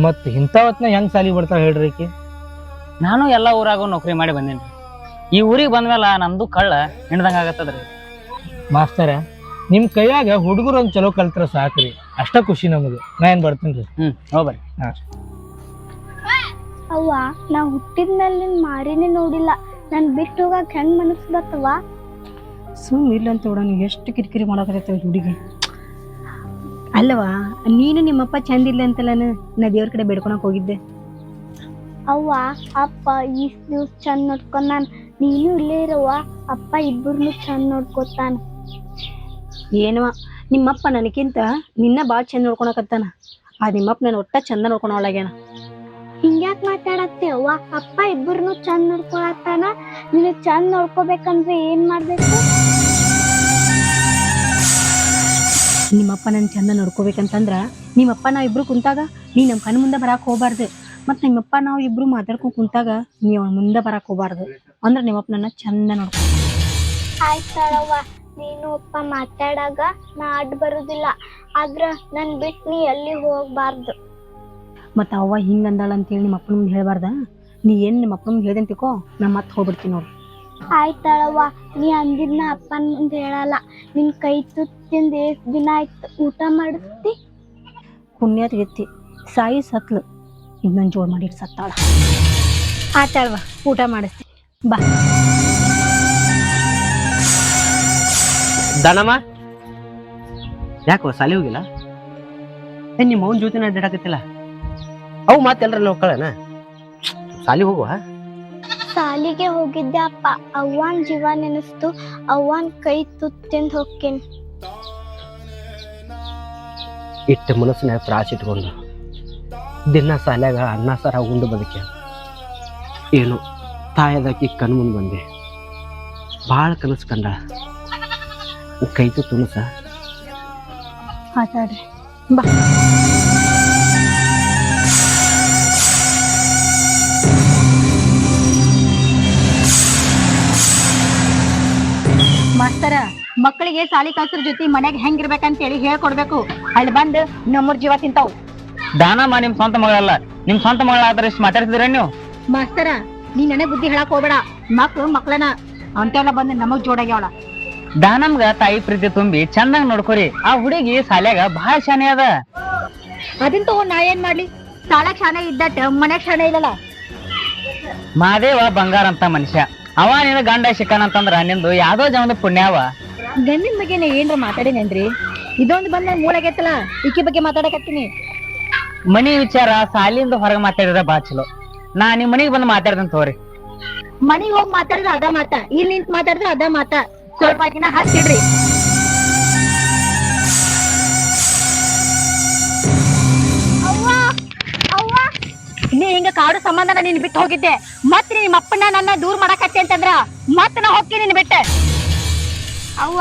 ಮತ್ ಇಂಥ ಹೊತ್ನ ಹೆಂಗ್ ಸಾಲಿ ಬರ್ತಾಳ ಹೇಳ್ರಿ ನಾನು ಎಲ್ಲ ಊರಾಗೂ ನೌಕರಿ ಮಾಡಿ ಬಂದೇನ್ರಿ. ಈ ಊರಿಗೆ ಬಂದ್ಮೇಲೆ ನಂದು ಕಳ್ಳ ಹಿಂಡ್ದಂಗ ಆಗತ್ತದ್ರಿ. ಮಾಸ್ತರ ನಿಮ್ಮ ಕೈಯಾಗ ಹುಡುಗರು ಒಂದು ಚಲೋ ಕಲ್ತ್ರ ಸಾಕ್ರಿ. ಅಷ್ಟ ಖುಷಿ ನಮಗ ನಾ ಏನು ಬರ್ತೀನಿ ಹ್ಮ್ ಹೋಗ್ಬರ್ರಿ ಅವ್ವ ನಾ ಹುಟ್ಟಿದ್ಮೇಲೆ ನಿನ್ ಮಾರಿನೇ ನೋಡಿಲ್ಲ. ನನ್ ಬಿಟ್ಟು ಹೋಗಕ್ ಹೆಂಗ್ ಮನಸ್ಸು ಬರ್ತವ ಸುಮ್ ಇಲ್ಲಂತ ನೋಡ ನೀವು ಎಷ್ಟು ಕಿರಿಕಿರಿ ಮಾಡಕತ್ತೈತೆ ಹುಡುಗಿ. ಅಲ್ಲವಾ ನೀನು ನಿಮ್ಮಪ್ಪ ಚಂದ ಅಂತಲ್ಲ ನಾ ದೇವ್ರ ಕಡೆ ಬೇಡ್ಕೊಳಕ್ ಹೋಗಿದ್ದೆ. ಅವ್ವ ಅಪ್ಪ ಇಷ್ಟ ದಿವ್ಸ ಚಂದ ನೋಡ್ಕೊಂಡ್ ನೀನು ಇಲ್ಲೇ ಇರವ್ವ ಅಪ್ಪ ಇಬ್ಬರನ್ನು ಚಂದ ನೋಡ್ಕೊತಾನ. ಏನವ ನಿಮ್ಮಪ್ಪ ನನಗಿಂತ ನಿನ್ನ ಭಾಳ ಚಂದ ನೋಡ್ಕೊಳಕತ್ತಾನ. ಆ ನಿಮ್ಮಪ್ಪ ನಾನು ಒಟ್ಟ ಚಂದ ನೋಡ್ಕೊಳಗೇನ ಹಿಂಗ್ಯಾಕ್ ಮಾತಾಡತ್ತೆ ಅವ್ವ? ಅಪ್ಪ ಇಬ್ಬರನ್ನು ಚಂದ ನೋಡ್ಕೊಳತ್ತಾನ? ನಿನ್ನ ಚಂದ ನೋಡ್ಕೋಬೇಕಂದ್ರೆ ಏನ್ ಮಾಡ್ಬೇಕು? ನಿಮ್ಮಪ್ಪ ನನ್ನ ಚಂದ ನೋಡ್ಕೋಬೇಕಂತಂದ್ರ ನಿಮ್ಮಪ್ಪ ನಾವು ಇಬ್ರು ಕುಂತಾಗ ನೀ ನಮ್ಮ ಕಣ್ಣು ಮುಂದೆ ಬರಾಕ್ ಹೋಗ್ಬಾರ್ದು. ಮತ್ತು ನಿಮ್ಮಪ್ಪ ನಾವು ಇಬ್ರು ಮಾತಾಡ್ಕೊಂಡು ಕುಂತಾಗ ನೀವ್ ಅವ್ನ ಮುಂದೆ ಬರಾಕ್ ಹೋಗ್ಬಾರ್ದು. ಅಂದ್ರೆ ನಿಮ್ಮಪ್ಪ ನನ್ನ ಚಂದ ನೋಡ್ಕೊ. ಆಯ್ತಾಳವ್ವ ನೀನು ಅಪ್ಪ ಮಾತಾಡಾಗ ನಾ ಅಡ್ಡ ಬರುದಿಲ್ಲ. ಆದ್ರ ನನ್ ಬಿಟ್ ನೀ ಎಲ್ಲಿ ಹೋಗ್ಬಾರ್ದು. ಮತ್ತ ಅವ್ವ ಹಿಂಗ ಅಂದಾಳ ಅಂತೇಳಿ ನಿಮ್ಮ ಅಪ್ಪನ ಮುಂದೆ ಹೇಳ್ಬಾರ್ದ. ನೀ ಏನ್ ನಿಮ್ಮ ಅಪ್ಪನ ಮುಂದೆ ಹೇಳ್ದೆ ತಿಳ್ಕೊ ನಾ ಮತ್ತೆ ಹೋಗ್ಬಿಡ್ತೀನಿ ನೋಡು. ಆಯ್ತಾಳವ್ವ. ನೀ ಅಂದಿದ್ನ ಅಪ್ಪನ ಮುಂದೆ ಹೇಳಲ್ಲ. ನಿನ್ ಕೈ ತುತ್ತಿಂದ ಎಷ್ಟ್ ದಿನ ಆಯ್ತು? ಊಟ ಮಾಡಿಸ್ತಿ ಪುಣ್ಯದ ಗೆತ್ತಿ ಸಾಯಿ ಸತ್ಲು. ಇನ್ನೊಂದ್ ಜೋಡ್ ಮಾಡಿ ಸತ್ತಾಳ. ಆತಾಳ್ವ ಊಟ ಮಾಡಿಸ್ತಿ. ಬಾ. ದನಮ್ಮ? ಯಾಕೋ ಸಾಲಿ ಹೋಗಿಲ್ಲ? ಏ ನಿಮ್ಮ ಅವನ ಜೊತೆ ಅಡ್ಡಾಡಕತ್ತಿಲ್ಲ? ಅವು ಮಾತೆಲ್ರ ಹೋಗ್ಕಳನ ಸಾಲಿ ಹೋಗುವ? ಸಾಲಿಗೆ ಹೋಗಿದ್ದೆ ಅಪ್ಪ. ಅವ್ವನ್ ಜೀವ ನೆನೆಸ್ತು. ಅವ್ವನ್ ಕೈ ತುತ್ತಿಂದ ಹೋಗ್ತೀನಿ ಇಟ್ಟ ಮನಸ್ಸಿನ ತ್ರಾಸ ಇಟ್ಕೊಂಡು. ದಿನ ಸಾಲ್ಯಾಗ ಅನ್ನ ಸರ ಉಂಡು ಬದುಕ ಏನು ತಾಯದಾಕಿ ಕಣ್ ಮುಂದೆ ಬಂದೆ. ಭಾಳ ಕನಸು ಕಂಡ. ಕೈತು ತುಣಸ ಆತಾಡ್ರಿ ಬಾ. ಮಾಸ್ತರ ಮಕ್ಕಳಿಗೆ ಸಾಲಿ ಕಲ್ಸರ ಜೊತೆ ಮನ್ಯಾಗ ಹೆಂಗಿರ್ಬೇಕಂತ ಹೇಳಿ ಹೇಳ್ಕೊಡ್ಬೇಕು. ಅಲ್ಲಿ ಬಂದು ನಮ್ಮೂರ್ ಜೀವ ತಿಂತಾವ್. ದಾನಮ್ಮ ನಿಮ್ ಸ್ವಂತ ಮಗಳಲ್ಲ ನಿಮ್ ಸ್ವಂತ ಮಗಳಾದ್ರೆ ಇಷ್ಟು ಮಾತಾಡ್ತಿದ್ರ ನೀವು? ಮಾಸ್ತರ ನೀ ನನಗ್ ಬುದ್ಧಿ ಹೇಳಕ್ ಹೋಗ್ಬೇಡ. ಮಕ್ಳು ಮಕ್ಳನ ಅಂತೆಲ್ಲ ಬಂದು ನಮಗ್ ಜೋಡಾಗ್ಯಾವಳ. ದಾನಮ್ಗ ತಾಯಿ ಪ್ರೀತಿ ತುಂಬಿ ಚಂದಂಗ್ ನೋಡ್ಕೊರಿ ಆ ಹುಡುಗಿ ಸಾಲ್ಯಾಗ ಬಹಳ ಶಾನೆ ಅದ. ಅದನ್ ತಗೊಂಡ್ ನಾ ಏನ್ ಮಾಡ್ಲಿ? ಸಾಲ ಶಾನೆ ಇದ್ದಟ್ಟ ಮನ್ಯಾಗ ಶಾನೆ ಇಲ್ಲಲ್ಲ. ಮಾದೇವ ಬಂಗಾರ ಅಂತ ಮನುಷ್ಯ. ಅವ ನಿನ್ನ ಗಂಡ ಸಿಕ್ಕನಂತಂದ್ರ ನಿಂದು ಯಾವ್ದೋ ಜನದ ಪುಣ್ಯವ ಗಂಡಿನ ಬಗ್ಗೆ ನೀ ಏನ್ರ ಮಾತಾಡಿನೇನ್ರಿ? ಇದೊಂದು ಬಂದ ಮೂಳಗೆತ್ತಲ ಇಕ್ಕಿ ಬಗ್ಗೆ ಮಾತಾಡಕತ್ತೀನಿ ಮನಿ ವಿಚಾರ ಸಾಲಿಂದ ಹೊರಗೆ ಮಾತಾಡಿದ್ರೆ ಬಾ ಚಲೋ. ನಾ ನಿಮ್ ಮನಿಗ್ ಬಂದು ಮಾತಾಡ್ತೇನೆ ತೋರಿ ಮನಿಗ್ ಹೋಗಿ ಮಾತಾಡಿದ್ರೆ ಅದ ಮಾತಾ ಇಲ್ಲಿ ನಿಂತ್ ಮಾತಾಡಿದ್ರೆ ಅದ ಮಾತಾ. ಸ್ವಲ್ಪ ದಿನ ಹಚ್ಚಿಡ್ರಿ. ನೀ ಹಿಂಗ ಕಾಡು ಸಂಬಂಧನ ನೀನ್ ಬಿಟ್ಟು ಹೋಗಿದ್ದೆ. ಮತ್ ನಿಮ್ಮ ಅಪ್ಪನ ನನ್ನ ದೂರ ಮಾಡಕತ್ತೆ ಅಂತಂದ್ರ ಮತ್ ನಾ ಹೋಗಿ ನಿನ್ ಬಿಟ್ಟೆ. ಅವ್ವ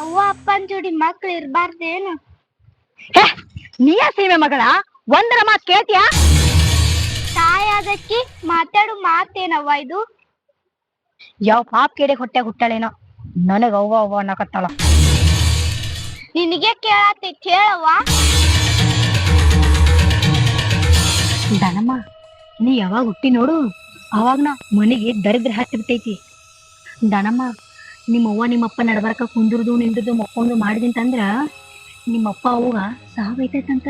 ಅವ್ವ ಅಪ್ಪನ್ ಜೋಡಿ ಮಕ್ಳು ಇರ್ಬಾರ್ದೇನು? ಹೇ, ನೀಯ ಸೀಮೆ ಮಗಳ? ಒಂದರ ಮಾತ್ ಕೇಳ್ತೀಯಾ? ತಾಯಿ ಅದಕ್ಕಿ ಮಾತಾಡು ಮಾತೇನವ್ವ ಇದು? ಯಾವ ಪಾಪ್ ಕೇಡೆ ಹೊಟ್ಟೆ ಹುಟ್ಟಳೇನೋ. ನನಗ ಅವ್ವ ಅವ್ವ ಅನ್ನಕತ್ತಾಳ. ನಿನಗೆ ಕೇಳತ್ತೈತಿ ಹೇಳವ್ವ. ದನಮ್ಮ ನೀ ಯಾವಾಗ ಹುಟ್ಟಿ ನೋಡು ಅವಾಗ ನಾ ಮನೆಗೆ ದರಿದ್ರ ಹತ್ತಿ ಬಿಟ್ಟೈತಿ. ದನಮ್ಮ ನಿಮ್ಮವ್ವ ನಿಮ್ಮಪ್ಪ ನಡಬರ್ಕ ಕುಂದ್ರದು ನಿಂದ್ರದು ಮಕ್ಕೊಂಡು ಮಾಡಿದಿಂತಂದ್ರ ನಿಮ್ಮಪ್ಪ ಅವ್ವ ಸಾವೈತೈತಂತ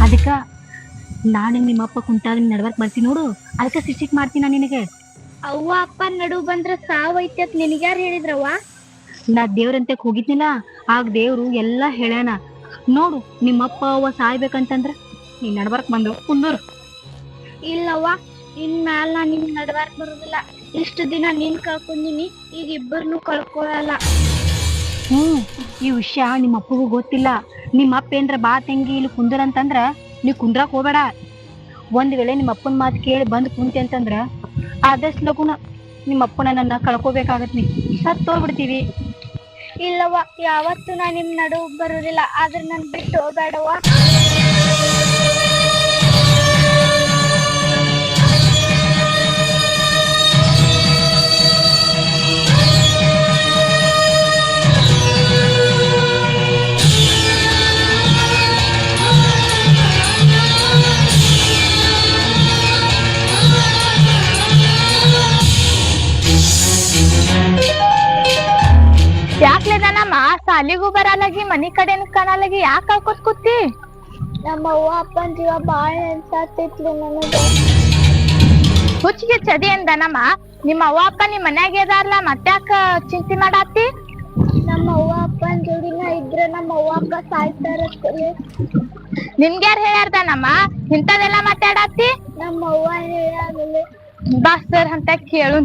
ಅದಕ್ಕ ನಾನು ನಿಮ್ಮಪ್ಪ ಕುಂತಾಗ ನಡ್ಬರ್ಕ್ ಬರ್ತೀನಿ ನೋಡು ಅದಕ್ಕೆ ಸಿಟ್ಟಿಕ್ ಮಾಡ್ತೀನಿ ನಾ ನಿನಗೆ. ಅವ್ವ ಅಪ್ಪ ನಡು ಬಂದ್ರ ಸಾವೈತೆ ಅಂತ ನಿನಗ್ಯಾರು ಹೇಳಿದ್ರವ್ವ? ನಾ ದೇವ್ರಂತೆ ಹೋಗಿದ್ನಿಲ್ಲ ಆಗ ದೇವ್ರು ಎಲ್ಲಾ ಹೇಳ್ಯಾನ ನೋಡು ನಿಮ್ಮಪ್ಪ ಅವ್ವ ಸಾಯ್ಬೇಕಂತಂದ್ರ ನೀ ನಡ್ಬರ್ಕ್ ಬಂದು ಕುಂದೂರು. ಇಲ್ಲವ್ವ ಇನ್ಮ್ಯಾಲ ನಾ ನಿಮ್ ನಡ್ವಾಕ್ ಬರುದಿಲ್ಲ. ಇಷ್ಟು ದಿನ ನಿನ್ ಕಳ್ಕೊಂಡಿನಿ ಈಗ ಇಬ್ಬರನ್ನು ಕಳ್ಕೊಳಲ್ಲ ಹ್ಮ್ ಈ ವಿಷಯ ನಿಮ್ಮ ಅಪ್ಪಗೂ ಗೊತ್ತಿಲ್ಲ. ನಿಮ್ಮ ಅಪ್ಪ ಏನ್ರ ಬಾ ತಂಗಿ ಇಲ್ಲಿ ಕುಂದ್ರ ಅಂತಂದ್ರ ನೀ ಕುಂದ್ರಾಕ್ ಹೋಗ್ಬೇಡ. ಒಂದ್ ವೇಳೆ ನಿಮ್ಮ ಅಪ್ಪನ ಮಾತು ಕೇಳಿ ಬಂದ್ ಕುಂತಿ ಅಂತಂದ್ರ ಆದಷ್ಟು ಲಗುನ ನಿಮ್ಮ ಅಪ್ಪನ ನನ್ನ ಕಳ್ಕೊಬೇಕಾಗತ್ ನೀ ಸತ್ ಹೋಗ್ಬಿಡ್ತೀವಿ ಇಲ್ಲವ್ವ ಯಾವತ್ತು ನಾ ನಿಮ್ ನಡು ಬರೋದಿಲ್ಲ. ಆದ್ರೆ ನನ್ ಬಿಟ್ಟು ಹೋಗ್ಬೇಡವ್ವ. ಸಾಲಿಗೂ ಬರಲಾಗಿ ಮನಿ ಕಡೆನು ಕಾಣಲಾಗಿ ಯಾಕೆ ಹಾಕೋದ್ ಕೂತಿ? ನಮ್ಮ ಅವ್ವ ಅಪ್ಪನ್ ಜೀವ ಬಾಳ ನೆನ್ಸಾತೈತ್ಲಿ ನನಗೆ. ಹುಚ್ಚಿಗೆ ಚದಿ ಅಂದ ನಮ್ಮ ನಿಮ್ಮ ಅವ್ವ ಅಪ್ಪ ನಿಮ್ ಮನ್ಯಾಗ ಇದಾರಲ್ಲ ಮತ್ತ್ಯಾಕ ಚಿಂತೆ ಮಾಡಾತಿ? ನಮ್ಮ ಅವ್ವ ಅಪ್ಪನ್ ಜೋಡಿನ ಇದ್ರೆ ನಮ್ಮ ಅವ್ವ ಅಪ್ಪ ಸಾಯ್ತಾರ ನಿನ್ಗ್ಯಾರ್ ಹೇಳ್ಯಾರ್ದ ನಮ್ಮ? ಇಂಥದೆಲ್ಲ ಮಾತಾಡಾತಿ? ನಮ್ಮ ಅವ್ವ ಹೇಳಿ ಬಾ ಸರ್ ಅಂತ ಕೇಳು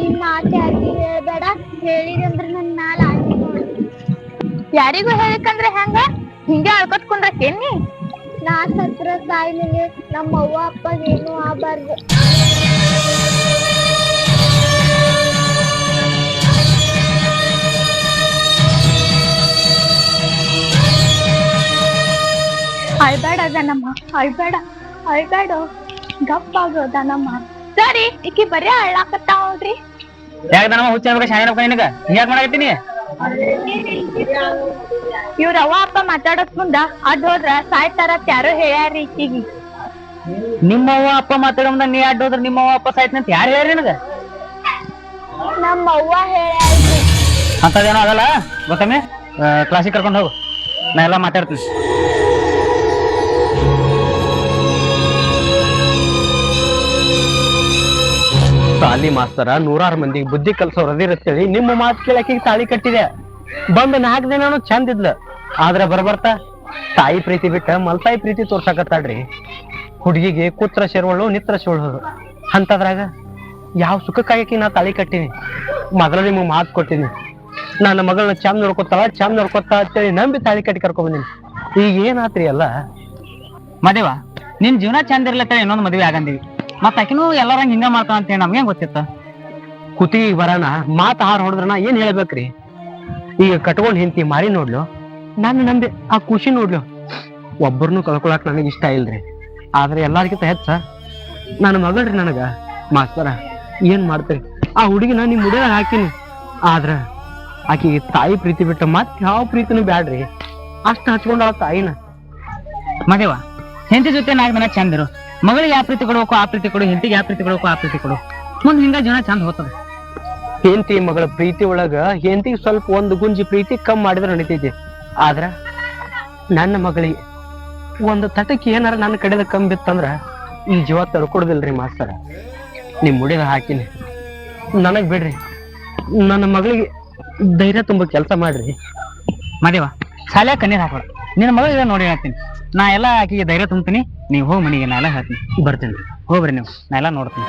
ಈ ಮಾತಾಡಿ ಹೇಳ್ಬೇಡ ಹೇಳಿದಂದ್ರ ನನ್ ಮ್ಯಾಲ ಆಗಿ ಯಾರಿಗೂ ಹೇಳಿಕಂದ್ರೆ ಹೆಂಗ? ಹಿಂಗೆ ಅಳ್ಕೊತ್ ಕುಂದ್ರಕೇನಿ ನಾ? ಸತ್ರ ಸಾಯ್ಲಿನಿ ನಮ್ಮ ಅವ್ವ ಅಪ್ಪಗ್ ಏನು ಆಗಬಾರ್ದು. ಅಳ್ಬೇಡ ದನಮ್ಮ ಅಳ್ಬೇಡ ಅಳ್ಬೇಡ. ಗಪ್ಪಾಗೋ ದನಮ್ಮ. ಸರಿ ಈಕಿ ಬರೀ ಅಳ್ಳಾಕತ್ತಾವ ನೋಡ್ರಿ. ಯಾಕೆ ನಮ್ಮ ಹುಚ್ಚ ಆಗ್ಬೇಕು ಶಾನೆ ಆಗ್ಬೇಕು ನಿನಗ? ಹಿಂಗ್ಯಾಕ್ ಮಾಡಕತ್ತೀನಿ? ಇವ್ರ ಅವ್ವ ಅಪ್ಪ ಮಾತಾಡೋಕ್ ಮುಂದ ಅದ್ ಹೋದ್ರ ಸಾಯ್ತಾರ ಯಾರೋ ಯಾರೋ ಈಚಿಗಿ ಈಕಿಗಿ ನಿಮ್ಮವ್ವ ಅಪ್ಪ ಮಾತಾಡೋ ಮುಂದ ನೀ ಅಡ್ಡ ಹೋದ್ರ ನಿಮ್ಮವ್ವ ಅಪ್ಪ ಸಾಯ್ತ ಅಂತ ಯಾರು ಹೇಳ್ರಿ ನಿನಗ? ನಮ್ಮ ಅವ್ವ ಹೇಳ್ಯಾರಿ ಅಂತದೇನೋ ಆಗಲ್ಲ ಗೊತ್ತಮ್ಮೆ ಕ್ಲಾಸಿಗೆ ಕರ್ಕೊಂಡು ಹೋಗು. ನಾ ಎಲ್ಲ ಮಾತಾಡ್ತೀನಿ. ಸಾಲಿ ಮಾಸ್ತರ ನೂರಾರು ಮಂದಿಗೆ ಬುದ್ಧಿ ಕಲ್ಸೋರದಿರತ್ತೇಳಿ ನಿಮ್ಮ ಮಾತು ಕೇಳಕ್ಕೆ ತಾಳಿ ಕಟ್ಟಿದೆ. ಬಂದ ನಾಲ್ಕು ದಿನಾನು ಚಂದ ಇದ್ಲ. ಆದ್ರ ಬರ್ಬರ್ತಾ? ತಾಯಿ ಪ್ರೀತಿ ಬಿಟ್ಟ ಮಲ್ತಾಯಿ ಪ್ರೀತಿ ತೋರ್ಸಕತ್ತಾಳ್ರಿ. ಹುಡುಗಿಗೆ ಕೂತ್ರ ಶೆರ್ವಳು ನಿತ್ರ ಶೋಳೋದು ಅಂತದ್ರಾಗ ಯಾವ ಸುಖಕ್ಕಾಗಿ ನಾ ತಾಳಿ ಕಟ್ಟಿನಿ? ಮೊದಲ ನಿಮ್ಗೆ ಮಾತು ಕೊಟ್ಟಿನಿ. ನನ್ನ ಮಗಳನ್ನ ಚಂದ ನೋಡ್ಕೊತಾಳ ಚಂದ ನೋಡ್ಕೊತಾ ಅಂತೇಳಿ ನಂಬಿ ತಾಳಿ ಕಟ್ಟಿ ಕರ್ಕೊ ಬಂದಿನಿ. ಈಗ ಏನಾತ್ರಿ ಅಲ್ಲ ಮದೇವ ನಿನ್ ಜೀವನ ಚಂದ ಇರ್ಲತ್ತ ಇನ್ನೊಂದು ಮದುವೆ ಆಗಂದಿವಿ. ಮತ್ತ ಆಕಿನೂ ಎಲ್ಲಾರಂಗ್ ಹಿಂಗ ಮಾಡ್ತಾಳ ಅಂತ ನಮ್ಗೆ ಹೆಂಗ್ ಗೊತ್ತಿತ್ತ? ಕುತಿ ಬರೋಣ ಮಾತು ಹಾರ ಹೊಡೆದ್ರಣ ಏನ್ ಹೇಳ್ಬೇಕ್ರಿ? ಈಗ ಕಟ್ಕೊಂಡ್ ಹಿಂತಿ ಮಾರಿ ನೋಡ್ಲು ನಾನು ನಂದೆ ಆ ಖುಷಿ ನೋಡ್ಲು. ಒಬ್ಬರನ್ನು ಕಳ್ಕೊಳಕ್ ನನಗೆ ಇಷ್ಟ ಇಲ್ರಿ. ಆದ್ರೆ ಎಲ್ಲಾರ್ಗಿಂತ ಹೆಚ್ಚ ನನ್ನ ಮಗಳ್ರಿ ನನಗ. ಮಾಸ್ತರ ಏನ್ ಮಾಡ್ತೀರಿ? ಆ ಹುಡುಗಿನ ನಿಮ್ ಹುಡುಗ ಹಾಕಿನಿ ಆದ್ರ ಆಕಿಗೆ ತಾಯಿ ಪ್ರೀತಿ ಬಿಟ್ಟ ಮತ್ ಯಾವ ಪ್ರೀತಿನೂ ಬ್ಯಾಡ್ರಿ. ಅಷ್ಟ ಹಚ್ಕೊಂಡಾಳ ತಾಯಿನ. ಮದೇವ ಹೆಂಡತಿ ಜೊತೆ ನಾಲ್ಕು ದಿನ ಚಂದ ಇರು. ಮಗಳಿಗೆ ಯಾವ ಪ್ರೀತಿ ಕೊಡಬೇಕು ಆ ಪ್ರೀತಿ ಕೊಡು ಹೆಂಡತಿಗೆ ಯಾವ ಪ್ರೀತಿ ಕೊಡಬೇಕು ಆ ಪ್ರೀತಿ ಕೊಡು. ಮುಂದ್ ಹಿಂಗ ಜೀವನ ಚಂದ ಹೋಗ್ತದ. ಹೆಂಡತಿ ಮಗಳ ಪ್ರೀತಿ ಒಳಗ ಹೆಂಡತಿಗೆ ಸ್ವಲ್ಪ ಒಂದು ಗುಂಜಿ ಪ್ರೀತಿ ಕಮ್ಮಿ ಮಾಡಿದ್ರೆ ನಡೀತೈತಿ. ಆದ್ರ ನನ್ನ ಮಗಳಿಗೆ ಒಂದು ತಟಕ್ಕೆ ಏನಾರ ನನ್ನ ಕಡೆದ ಕಮ್ಮಿ ಬಿತ್ತಂದ್ರ ಈ ಜೀವ ತರ್ಕೊಡ್ದಿಲ್ರಿ ಮಾಸ್ತರ. ನಿಮ್ ಮುಡಿದ ಹಾಕಿನಿ. ನನಗ್ ಬಿಡ್ರಿ. ನನ್ನ ಮಗಳಿಗೆ ಧೈರ್ಯ ತುಂಬ ಕೆಲಸ ಮಾಡ್ರಿ. ಮದೇವ ಶಾಲೆ ಕಣ್ಣೀರ್ ಹಾಕೋಣ ನಿನ್ನ ಮಗಳಿಗೆ ನೋಡಿ ಹೇಳ್ತೀನಿ. ನಾ ಎಲ್ಲ ಆಕಿಗೆ ಧೈರ್ಯ ತುಂಬ್ತೀನಿ. ನೀವು ಹೋಗಿ ಮನೆಗೆ, ನಾ ಎಲ್ಲ ಹೇಳ್ತೀನಿ ಬರ್ತೀನಿ. ಹೋಗ್ರಿ ನೀವು. ನಾ ಎಲ್ಲ ನೋಡ್ತೀನಿ.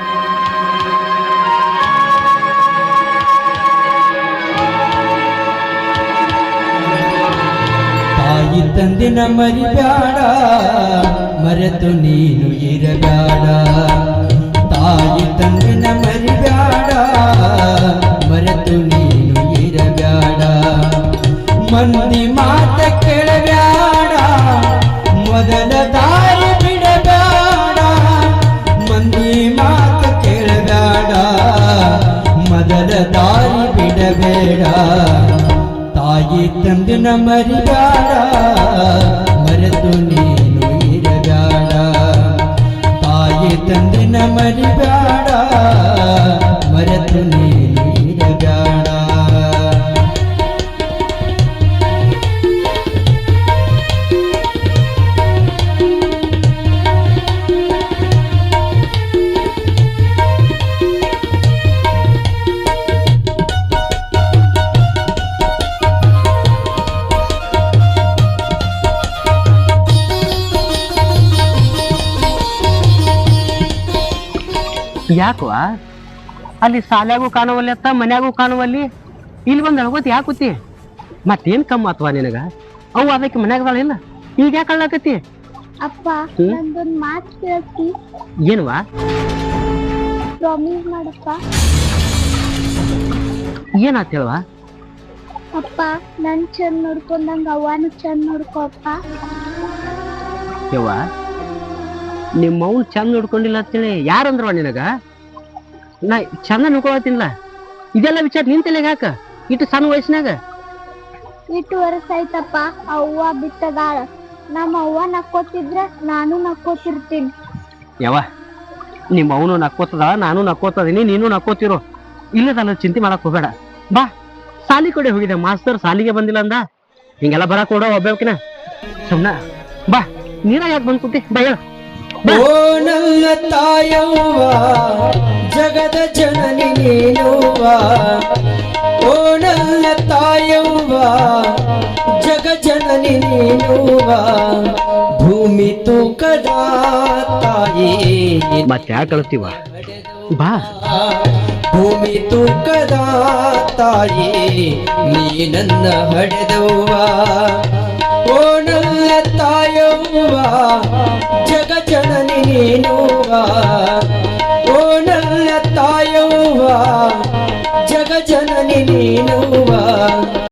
ತಾಯಿ ತಂದಿನ ಮರಿಬೇಡ ಮರೆತು ನೀನು ಇರಬೇಡ. ತಾಯಿ ತಂದಿನ ಮರಿಬೇಡ ಮರೆತು ನೀನು ಯಾಕವಾ ಅಲ್ಲಿ ಸಾಲ್ಯಾಗೂ ಕಾಣುವಲ್ಲಿ ಅತ್ತ ಮನ್ಯಾಗೂ ಕಾಣುವಲ್ಲಿ? ಇಲ್ಲಿ ಬಂದು ಅಳಗೋತಿ ಯಾಕುತ್ತಿ ಮತ್ತೇನು ಕಮ್ಮ ಆತ್ವಾ ನಿನಗ? ಅವು ಅದಕ್ಕೆ ಮನ್ಯಾಗ ಇಲ್ಲ. ಈಗ ಯಾಕೆ ಅಳ್ಳಾಕತಿ ಅಪ್ಪ ನಂದೊಂದು ಮಾತು ಮಾತ್ ಕೇಳ್ತಿ. ಏನ್ವಾ? ಪ್ರಾಮಿಸ್ ಮಾಡಪ್ಪ. ಏನಾತ್ ಹೇಳುವ? ಅಪ್ಪ ನನ್ ಚಂದ್ ನೋಡ್ಕೊಂಡಂಗ ಅವ್ವಾನು ಚಂದ್ ನೋಡ್ಕೋ ಅಪ್ಪ. ಯವ್ವ? ನಿಮ್ಮ ಮೌನ್ ಚಂದ ನೋಡ್ಕೊಂಡಿಲ್ಲ ಅಂತೇಳಿ ಯಾರಂದ್ರವ ನಿನಗ? ನಾ ಚಂದ ನೋಡ್ಕೊಳತಿಲ್ಲ ಇದೆಲ್ಲ ವಿಚಾರ ನಿನ್ ತಲೆಗೆ ಯಾಕ ಇಟ್ಟು ಸಣ್ಣ ವಯಸ್ಸಿನಾಗ. ಇಟ್ಟು ವರ್ಷ ಆಯ್ತಪ್ಪ ಅವ್ವ ಬಿಟ್ಟದಾಳ. ನಮ್ಮ ಅವ್ವ ನಕ್ಕೋತಿದ್ರ ನಾನು ನಕ್ಕೋತಿರ್ತೀನಿ ಯಾವ ನಿಮ್ಮ ಅವನು ನಕ್ಕೋತದ ನಾನು ನಕ್ಕೋತದೀನಿ ನೀನು ನಕ್ಕೋತಿರೋ ಇಲ್ಲದಲ್ಲ ಚಿಂತೆ ಮಾಡಕ್ ಹೋಗಬೇಡ. ಬಾ ಸಾಲಿ ಕಡೆ ಹೋಗಿದೆ ಮಾಸ್ತರ್ ಸಾಲಿಗೆ ಬಂದಿಲ್ಲ ಅಂದ. ಹಿಂಗೆಲ್ಲ ಬರಕ್ ಕೊಡೋ ಒಬ್ಬಕಿನ. ಸುಮ್ನ ಬಾ ನೀನ ಯಾಕೆ ಬಂದ್ಕೊಟ್ಟಿ? ಬಾ ಹೇಳು. ಓ ನನ್ನ ತಾಯವ್ವ ಜಗದ ಜನನಿ ನೀನುವ ಓ ನನ್ನ ತಾಯವ್ವ ಜಗ ಜನನಿ ನೀನುವ ಭೂಮಿ ತೂಕದ ತಾಯಿ. ಮತ್ತೆ ಯಾಕೆ ಬಾ. ಭೂಮಿ ತೂಕದ ತಾಯಿ ನೀ ನನ್ನ ಹಡೆದವ್ವ. ಓ ನನ್ನ ತಾಯವ್ವ ಜಗ ಜನನಿ ನೀನುವ. ಓ ನನ್ನ ತಾಯವ್ವ ಜಗ ಜನನಿ ನೀನುವ.